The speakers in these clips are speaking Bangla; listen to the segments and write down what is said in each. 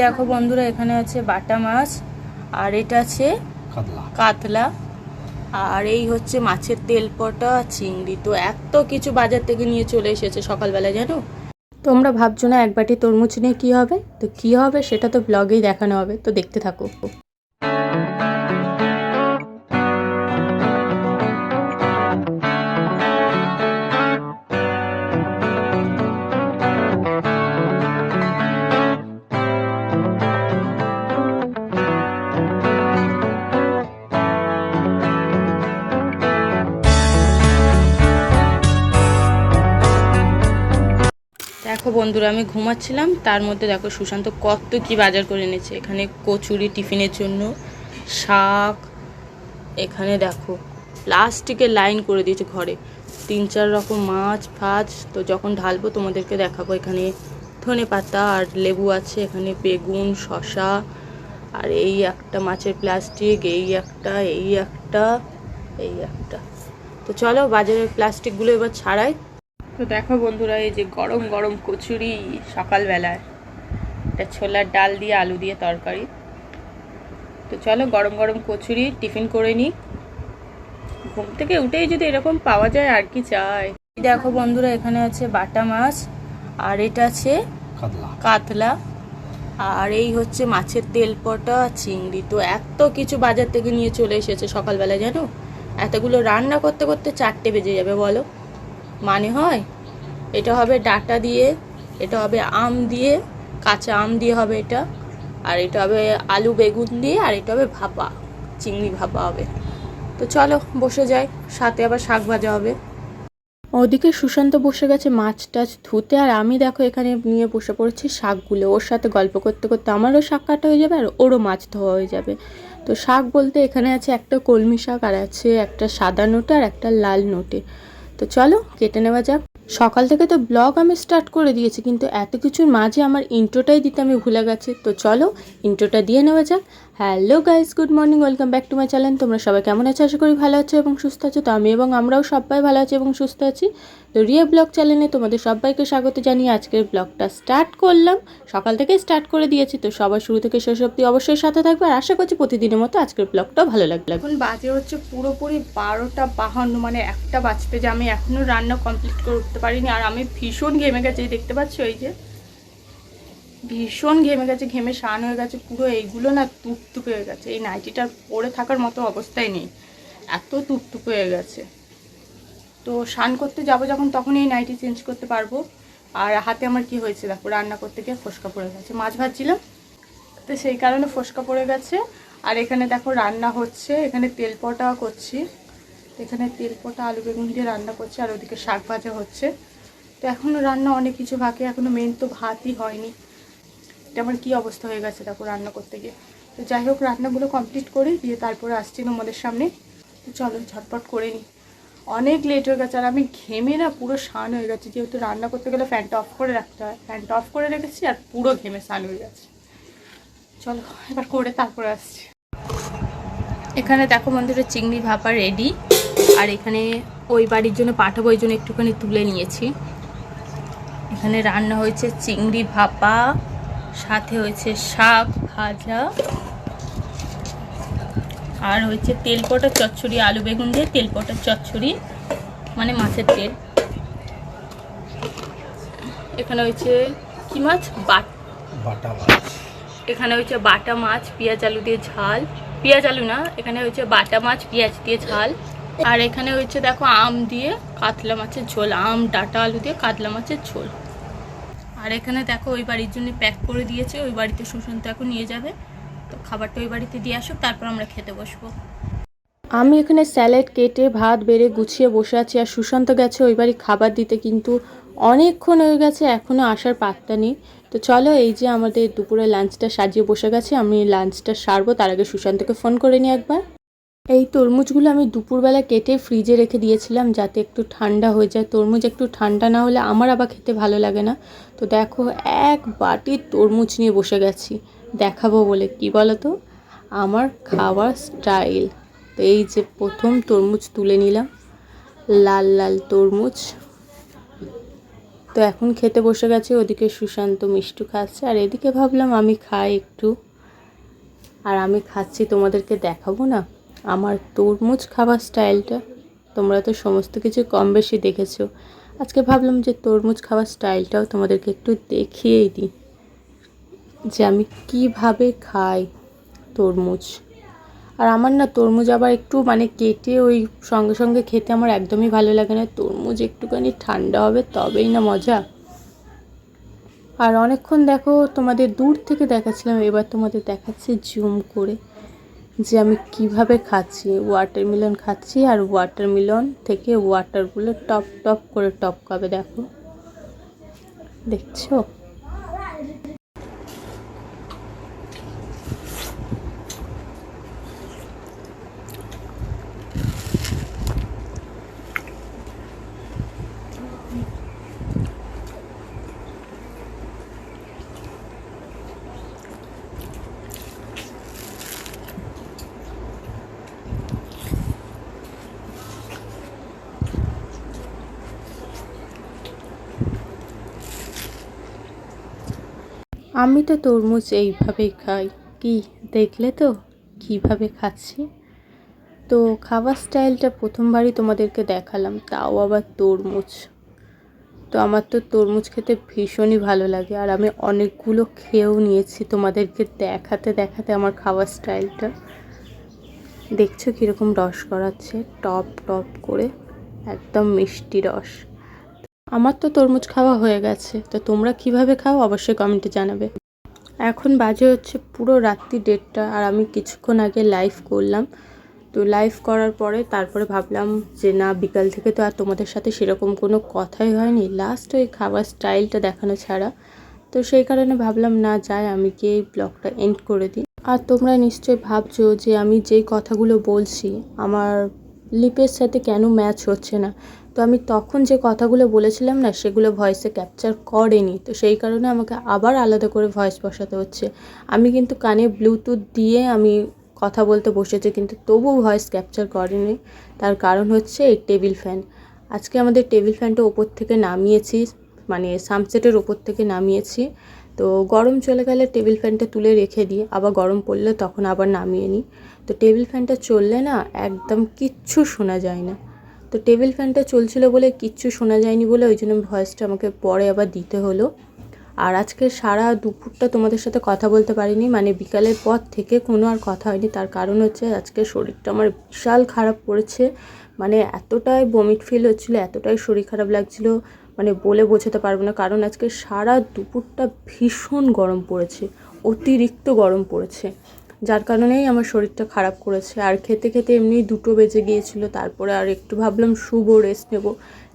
দেখো বন্ধুরা এখানে আছে বাটা মাছ আর এটা আছে কাতলা। আর এই হচ্ছে মাছের তেলপটা চিংড়ি। তো এত কিছু বাজার থেকে নিয়ে চলে এসেছে সকালবেলা জানো? তোমরা ভাবছ না এক বাটি তরমুজ নিয়ে কী হবে? তো কি হবে সেটা তো ব্লগেই দেখানো হবে তো দেখতে থাকো। দেখো বন্ধুরা, আমি ঘুমাচ্ছিলাম। তার মধ্যে দেখো সুশান্ত কত কি বাজার করে এনেছে। এখানে কচুরি টিফিনের জন্য, শাক, এখানে দেখো, প্লাস্টিকের লাইন করে দিয়েছে ঘরে। তিন চার রকম মাছ ফাছ তো যখন ঢালবো তোমাদেরকে দেখাবো এখানে ধনে পাতা আর লেবু আছে, এখানে বেগুন শশা আর এই একটা মাছের প্লাস্টিক, এই একটা এই একটা এই একটা। তো চলো বাজারের প্লাস্টিকগুলো এবার ছাড়াই। তো দেখো বন্ধুরা এই যে গরম গরম কচুরি সকালবেলায়। এটা ছোলার ডাল দিয়ে আলু দিয়ে তরকারি। তো চলো গরম গরম কচুরি টিফিন করে নিই। ঘুম থেকে উঠেই যদি এরকম পাওয়া যায় আর কি চাই। দেখো বন্ধুরা এখানে আছে বাটা মাছ আর এটা আছে কাতলা। কাতলা। আর এই হচ্ছে মাছের তেলপটা চিংড়ি। তো এত কিছু বাজার থেকে নিয়ে চলে এসেছে সকালবেলা জানো? এতগুলো রান্না করতে করতে চারটে বেজে যাবে বলো? মানে হয়? এটা হবে ডাটা দিয়ে, এটা হবে আম দিয়ে, কাঁচা আম দিয়ে হবে এটা, আর এটা হবে আলু বেগুন দিয়ে, আর এটা হবে ভাপা, চিংড়ি ভাপা হবে। তো চলো, বসে যাই, সাথে আবার শাক ভাজা হবে। ওদিকে সুশান্ত বসে গেছে মাছ টাছ ধুতে, আর আমি দেখো এখানে নিয়ে বসে পড়েছি শাকগুলো। ওর সাথে গল্প করতে করতে আমারও শাক কাটা হয়ে যাবে, আর ওরও মাছ ধোয়া হয়ে যাবে। তো শাক বলতে এখানে আছে একটা কলমি শাক, আর আছে একটা সাদা নোটে, আর একটা লাল নোটে। তো চলো কেটে নেওয়া যাক। সকাল থেকে তো ব্লগ আমি স্টার্ট করে দিয়েছি, কিন্তু এত কিছুর মাঝে আমার ইন্ট্রোটাই দিতে আমি ভুলে গেছি। তো চলো, ইন্ট্রোটা দিয়ে নেওয়া যাক। Hello guys good morning welcome back to my channel তোমরা সবাই কেমন আছো? আশা করি ভালো আছো এবং সুস্থ আছো। তো আমি এবং আমরাও সবাই ভালো আছি এবং সুস্থ আছি। তো রিয়া ব্লগ চ্যানেলে তোমাদের সবাইকে স্বাগত জানিয়ে আজকের ব্লগটা স্টার্ট করলাম। সকাল থেকে স্টার্ট করে দিয়েছি, তো সবার শুরু থেকে শেষ অবধি অবশ্যই সাথে থাকবে। আর আশা করছি প্রতিদিনের মতো আজকের ব্লগটাও ভালো লাগবে। এখন বাজে হচ্ছে পুরোপুরি বারোটা বাহান্ন মানে একটা বাজতে যে আমি এখনও রান্না কমপ্লিট করে পারিনি। আর আমি ভীষণ ঘেমে গেছে দেখতে পাচ্ছ এই যে? ভীষণ ঘেমে গেছে, ঘেমে শান হয়ে গেছে, পুরো এইগুলো না তুপতুপে হয়ে গেছে। এই নাইটিটার পরে থাকার মতো অবস্থায় নেই। এত তুপতুপে হয়ে গেছে। তো স্নান করতে যাব যখন, তখন এই নাইটি চেঞ্জ করতে পারব। আর হাতে আমার কি হয়েছে দেখো, রান্না করতে গিয়ে ফোসকা পড়ে গেছে। মাছ ভাজছিলাম, তো সেই কারণে ফোসকা পড়ে গেছে। আর এখানে দেখো রান্না হচ্ছে, এখানে তেল পটা করছি। এখানে তেল পটা, আলু বেগুন দিয়ে রান্না করছে আর ওদিকে শাক ভাজা হচ্ছে। তো এখনও রান্না অনেক কিছু বাকি এখনও মেন তো ভাতই হয়নি। এটা আমার কী অবস্থা হয়ে গেছে দেখো রান্না করতে গিয়ে। তো যাই হোক, রান্নাগুলো কমপ্লিট করি দিয়ে তারপরে আসছি তোমাদের সামনে। তো চলো ঝটপট করে নিই অনেক লেট হয়ে গেছে আর আমি ঘেমে না পুরো শান হয়ে গেছে। যেহেতু রান্না করতে গেলে ফ্যানটা অফ করে রাখতে হয় ফ্যানটা অফ করে রেখেছি আর পুরো ঘেমে শান হয়ে গেছে। চলো, এবার করে তারপরে আসছি। এখানে দেখো বন্ধুরা, চিংড়ি ভাপা রেডি আর এখানে ওই বাড়ির জন্য পাঠাবো ওই জন্য একটুখানি তুলে নিয়েছি। এখানে রান্না হয়েছে চিংড়ি ভাপা সাথে হয়েছে শাক ভাজা আর হয়েছে তেলপটা চচ্চড়ি আলু বেগুন দিয়ে তেলপটা চচ্চড়ি মানে মাছের তেল। এখানে হয়েছে কি মাছ? বাট বাটা মাছ। এখানে হয়েছে বাটা মাছ পেঁয়াজ আলু দিয়ে ঝাল। পেঁয়াজ আলু না এখানে হয়েছে বাটা মাছ পেঁয়াজ দিয়ে ঝাল। আর এখানে হচ্ছে দেখো আম দিয়ে কাতলা মাছের ঝোল, আম, ডাটা, আলু দিয়ে কাতলা মাছের ঝোল। আর এখানে দেখো ওই বাড়ির জন্য প্যাক করে দিয়েছে, ওই বাড়িতে সুশান্ত এখন নিয়ে যাবে। তো খাবারটা ওই বাড়িতে দিয়ে আসুক, তারপর আমরা খেতে বসবো। আমি এখানে স্যালাড কেটে ভাত বেড়ে গুছিয়ে বসে আছি, আর সুশান্ত গেছে ওই বাড়ি খাবার দিতে, কিন্তু অনেকক্ষণ হয়ে গেছে এখনও আসার পাত্তা নেই। তো চলো এই যে আমাদের দুপুরে লাঞ্চটা সাজিয়ে বসে গেছে, আমি লাঞ্চটা সারবো, তার আগে সুশান্তকে ফোন করে নিই একবার। এই তরমুজগুলো আমি দুপুরবেলা কেটে ফ্রিজে রেখে দিয়েছিলাম যাতে একটু ঠান্ডা হয়ে যায়। তরমুজ একটু ঠান্ডা না হলে আমার আবার খেতে ভালো লাগে না। তো দেখো, এক বাটি তরমুজ নিয়ে বসে গেছি। দেখাবো বলে, কি বলো তো আমার খাওয়ার স্টাইল। তো এই যে প্রথম তরমুজ তুলে নিলাম, লাল লাল তরমুজ। তো এখন খেতে বসে গেছে, ওদিকে সুশান্ত মিষ্টু খাচ্ছে। আর এদিকে ভাবলাম আমি খাই একটু। আর আমি খাচ্ছি, তোমাদেরকে দেখাবো না? আমার তরমুজ খাবার স্টাইলটা। তোমরা তো সমস্ত কিছু কম বেশি দেখেছ। আজকে ভাবলাম যে তরমুজ খাবার স্টাইলটাও তোমাদেরকে একটু দেখিয়েই দিই যে আমি কীভাবে খাই তরমুজ। আর আমার না তরমুজ আবার একটু মানে কেটে ওই সঙ্গে সঙ্গে খেতে আমার একদমই ভালো লাগে না। তরমুজ একটুখানি ঠান্ডা হবে তবেই না মজা। আর অনেকক্ষণ দেখো তোমাদের দূর থেকে দেখাচ্ছিলাম, এবার তোমাদের দেখাচ্ছি জুম করে। যে আমি কীভাবে খাচ্ছি ওয়াটারমেলন খাচ্ছি আর ওয়াটারমেলন থেকে ওয়াটারগুলো টপ টপ করে টপকাবে, দেখো। দেখছ? আমি তো তরমুজ এইভাবেই খাই। কি, দেখলে তো? কীভাবে খাচ্ছি? তো খাবার স্টাইলটা প্রথমবারই তোমাদেরকে দেখালাম, তাও আবার তরমুজ। তো আমার তো তরমুজ খেতে ভীষণই ভালো লাগে, আর আমি অনেকগুলো খেয়েও নিয়েছি তোমাদেরকে দেখাতে দেখাতে আমার খাবার স্টাইলটা। দেখছ কীরকম রস করাচ্ছে টপ টপ করে, একদম মিষ্টি রস। আমার তো তরমুজ খাওয়া হয়ে গেছে, তো তোমরা কীভাবে খাও অবশ্যই কমেন্টে জানাবে। এখন বাজে হচ্ছে পুরো রাত্রি দেড়টা আর আমি কিছুক্ষণ আগে লাইভ করলাম। তো লাইভ করার পরে তারপরে ভাবলাম যে না, বিকাল থেকে তো আর তোমাদের সাথে সেরকম কোনো কথাই হয়নি। লাস্ট ওই খাবার স্টাইলটা দেখানো ছাড়া। তো সেই কারণে ভাবলাম, না, যাই, আমি কি এই ব্লগটা এন্ড করে দিই। আর তোমরা নিশ্চয়ই ভাবছ যে আমি যেই কথাগুলো বলছি, আমার লিপের সাথে কেন ম্যাচ হচ্ছে না? তো আমি তখন যে কথাগুলো বলেছিলাম না, সেগুলো ভয়েসে ক্যাপচার করেনি। তো সেই কারণে আমাকে আবার আলাদা করে ভয়েস বসাতে হচ্ছে। আমি কিন্তু কানে ব্লুটুথ দিয়ে আমি কথা বলতে বসেছি, কিন্তু তবু ভয়েস ক্যাপচার করেনি। তার কারণ হচ্ছে এই টেবিল ফ্যান আজকে আমাদের টেবিল ফ্যানটা ওপর থেকে নামিয়েছি মানে সামসেটের ওপর থেকে নামিয়েছি। তো গরম চলে গেলে টেবিল ফ্যানটা তুলে রেখে দিই, আবার গরম পড়লে তখন আবার নামিয়ে নিই। তো টেবিল ফ্যানটা চললে না, একদম কিচ্ছু শোনা যায় না। তো টেবিল ফ্যানটা চলছিল বলে কিচ্ছু শোনা যায়নি বলে ওই জন্য ভয়েসটা আমাকে পরে আবার দিতে হলো। আর আজকে সারা দুপুরটা তোমাদের সাথে কথা বলতে পারিনি মানে বিকালের পর থেকে কোনো আর কথা হয়নি। তার কারণ হচ্ছে আজকে শরীরটা আমার বিশাল খারাপ পড়েছে মানে এতটাই বমিট ফিল হচ্ছিল, এতটাই শরীর খারাপ লাগছিল মানে বলে বোঝাতে পারব না। কারণ আজকে সারা দুপুরটা ভীষণ গরম পড়েছে, অতিরিক্ত গরম পড়েছে। যার কারণেই আমার শরীরটা খারাপ করেছে। আর খেতে খেতে এমনি দুটো বেজে গিয়েছিল, তারপরে আর একটু ভাবলাম শুবো রেস্ট নেব।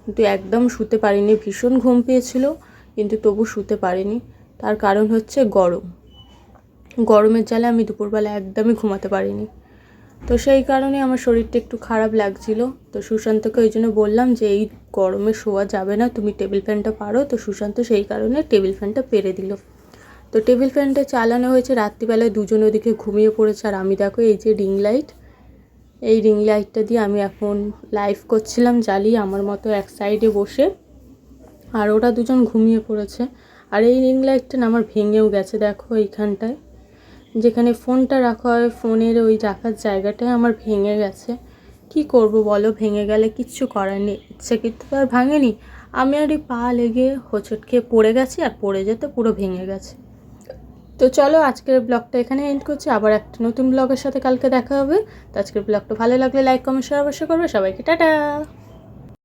কিন্তু একদম শুতে পারিনি, ভীষণ ঘুম পেয়েছিল, কিন্তু তবু শুতে পারিনি। তার কারণ হচ্ছে গরম। গরমের জ্বালে আমি দুপুরবেলা একদমই ঘুমাতে পারিনি। তো সেই কারণে আমার শরীরটা একটু খারাপ লাগছিল। তো সুশান্তকে ওই জন্য বললাম যে, এই গরমে শোয়া যাবে না, তুমি টেবিল ফ্যানটা পারো। তো সুশান্ত সেই কারণে টেবিল ফ্যানটা পেরে দিল। তো টেবিল ফ্যানটা চালানো হয়েছে রাত্রিবেলায়, দুজন ওদিকে ঘুমিয়ে পড়েছে। আর আমি দেখো এই যে রিং লাইট, এই রিং লাইটটা দিয়ে আমি এখন লাইভ করছিলাম জ্বালিয়ে আমার মতো এক সাইডে বসে। আর ওরা দুজন ঘুমিয়ে পড়েছে। আর এই রিং লাইটটা না আমার ভেঙেও গেছে, দেখো এইখানটায়। যেখানে ফোনটা রাখা হয়, ফোনের ওই রাখার জায়গাটায় আমার ভেঙে গেছে। কি করব বলো, ভেঙে গেলে কিচ্ছু করার নেই, ইচ্ছে কিন্তু তো আর ভাঙেনি। আমি আর পা লেগে হোঁচট খেয়ে পড়ে গেছি, আর পড়ে যেতে পুরো ভেঙে গেছে। তো চলো আজকের ব্লগটা এখানে এন্ড করছি। আবার একটা নতুন ব্লগের সাথে কালকে দেখা হবে। তো আজকের ব্লগটা ভালো লাগলে লাইক কমেন্ট শেয়ার অবশ্যই করবে। সবাইকে টাটা!